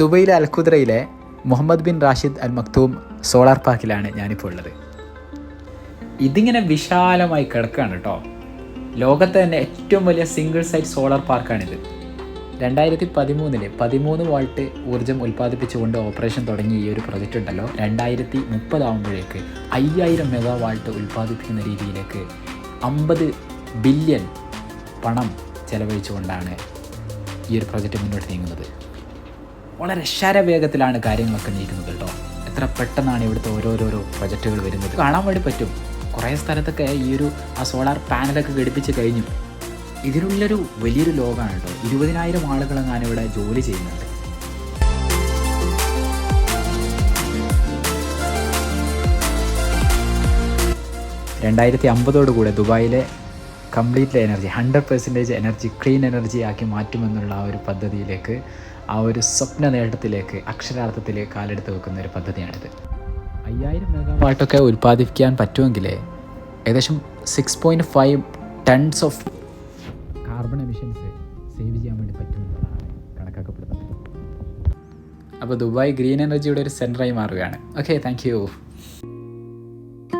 ദുബൈയിലെ അൽഖുദ്രയിലെ Mohammed bin Rashid Al Maktoum solar പാർക്കിലാണ് ഞാനിപ്പോൾ ഉള്ളത്. ഇതിങ്ങനെ വിശാലമായി കിടക്കുകയാണ് കേട്ടോ. ലോകത്തെ തന്നെ ഏറ്റവും വലിയ സിംഗിൾ സൈറ്റ് സോളാർ പാർക്കാണിത് രണ്ടായിരത്തി പതിമൂന്നിൽ പതിമൂന്ന് വോൾട്ട് ഊർജം ഉൽപ്പാദിപ്പിച്ചുകൊണ്ട് ഓപ്പറേഷൻ തുടങ്ങി ഈ ഒരു പ്രൊജക്റ്റ് ഉണ്ടല്ലോ. രണ്ടായിരത്തി മുപ്പതാകുമ്പോഴേക്ക് അയ്യായിരം മെഗാ വാൾട്ട് ഉൽപ്പാദിപ്പിക്കുന്ന രീതിയിലേക്ക് അമ്പത് ബില്യൺ പണം ചെലവഴിച്ചുകൊണ്ടാണ് ഈ ഒരു പ്രൊജക്റ്റ് മുന്നോട്ട് നീങ്ങുന്നത്. വളരെ ശരവേഗത്തിലാണ് കാര്യങ്ങളൊക്കെ നീക്കുന്നത് കേട്ടോ. എത്ര പെട്ടെന്നാണ് ഇവിടുത്തെ ഓരോരോരോ പ്രൊജക്റ്റുകൾ വരുന്നത്. കാണാൻ വേണ്ടി പറ്റും. കുറേ സ്ഥലത്തൊക്കെ ഈ ഒരു ആ സോളാർ പാനലൊക്കെ ഘടിപ്പിച്ച് കഴിഞ്ഞു. ഇതിനുള്ളൊരു വലിയൊരു ലോകമാണ് കേട്ടോ. ഇരുപതിനായിരം ആളുകളെങ്ങാനും ഇവിടെ ജോലി ചെയ്യുന്നുണ്ട്. രണ്ടായിരത്തി അമ്പതോടുകൂടെ ദുബായിലെ complete energy hundred percentage energy clean energy ആക്കി മാറ്റുമെന്നുള്ള ആ ഒരു പദ്ധതിയിലേക്ക് ആ ഒരു സ്വപ്ന നേട്ടത്തിലേക്ക് അക്ഷരാർത്ഥത്തിൽ കാലെടുത്ത് വെക്കുന്ന ഒരു പദ്ധതിയാണിത്. അയ്യായിരം മെഗാവാട്ടൊക്കെ ഉൽപ്പാദിപ്പിക്കാൻ പറ്റുമെങ്കിൽ ഏകദേശം six point five tons of carbon emissions save ചെയ്യാൻ വേണ്ടി പറ്റുമെന്നുള്ളതാണ് കണക്കാക്കപ്പെടുന്നത്. അപ്പോൾ ദുബായ് ഗ്രീൻ എനർജിയുടെ ഒരു സെന്ററായി മാറുകയാണ്. Okay thank